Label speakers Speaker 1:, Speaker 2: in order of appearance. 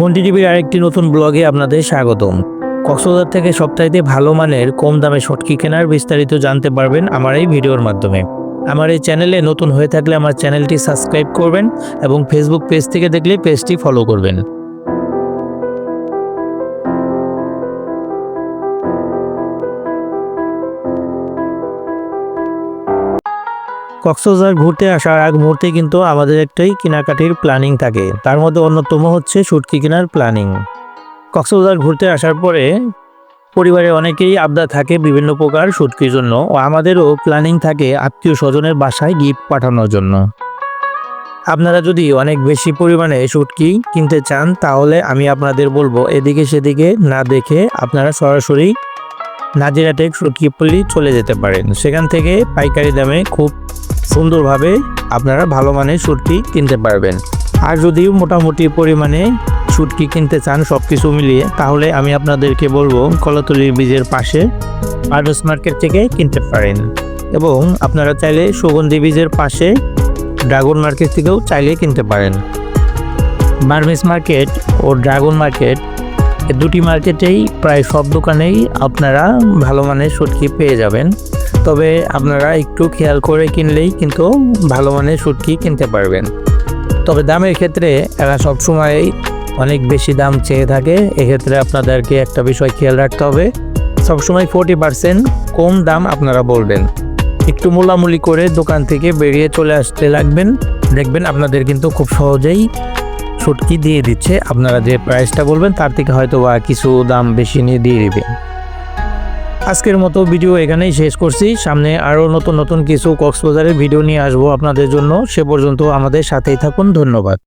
Speaker 1: মন্টি টিভির আরেকটি নতুন ব্লগে আপনাদের স্বাগতম। কক্সবাজার থেকে সপ্তাহে ভালো মানের কম দামে সটকি কেনার বিস্তারিত জানতে পারবেন আমার এই ভিডিওর মাধ্যমে। আমার এই চ্যানেলে নতুন হয়ে থাকলে আমার চ্যানেলটি সাবস্ক্রাইব করবেন এবং ফেসবুক পেজ থেকে দেখলে পেজটি ফলো করবেন। কক্সবাজার ঘুরতে আসার আগ মুহূর্তে কিন্তু আমাদের একটাই কেনাকাটির প্ল্যানিং থাকে। তার মধ্যে অন্যতম হচ্ছে সুটকি কেনার প্ল্যানিং কক্সবাজার ঘুরতে আসার পরে পরিবারে অনেকেই আবদার থাকে বিভিন্ন প্রকার সুটকির জন্য ও আমাদেরও প্ল্যানিং থাকে আত্মীয় স্বজনের বাসায় গিফট পাঠানোর জন্য। আপনারা যদি অনেক বেশি পরিমাণে শুটকি কিনতে চান, তাহলে আমি আপনাদের বলব এদিকে সেদিকে না দেখে আপনারা সরাসরি নাজিরাটেক শুটকিপল্লি চলে যেতে পারেন। সেখান থেকে পাইকারি দামে খুব সুন্দরভাবে আপনারা ভালো মানের শুটকি কিনতে পারবেন। আর যদি মোটামুটি পরিমাণে শুটকি কিনতে চান সব কিছু মিলিয়ে, তাহলে আমি আপনাদেরকে বলব কলাতলির বীজের পাশে আর্ডস মার্কেট থেকে কিনতে পারেন। এবং আপনারা চাইলে সুগন্ধি বীজের পাশে ড্রাগন মার্কেট থেকেও চাইলে কিনতে পারেন। বার্মিস মার্কেট ও ড্রাগন মার্কেট দুটি মার্কেটেই প্রায় সব দোকানেই আপনারা ভালো মানের শুটকি পেয়ে যাবেন। তবে আপনারা একটু খেয়াল করে কিনলেই কিন্তু ভালো মানের শুটকি কিনতে পারবেন। তবে দামের ক্ষেত্রে এরা সবসময়ই অনেক বেশি দাম চেয়ে থাকে। এক্ষেত্রে আপনাদেরকে একটা বিষয় খেয়াল রাখতে হবে। সবসময় ফোর্টি পার্সেন্ট কম দাম আপনারা বলবেন। একটু মোলামুলি করে দোকান থেকে বেরিয়ে চলে আসতে লাগবেন। দেখবেন আপনাদের কিন্তু খুব সহজেই ছুটকি দিয়ে দিচ্ছে। আপনারা যে প্রাইসটা বলবেন, তার থেকে হয়তো বা কিছু দাম বেশি নিয়ে দিয়ে দেবেন আজকের মতো ভিডিও এখানেই শেষ করছি। সামনে আরও নতুন নতুন কিছু কক্সবাজারের ভিডিও নিয়ে আসব আপনাদের জন্য। সে পর্যন্ত আমাদের সাথেই থাকুন। ধন্যবাদ।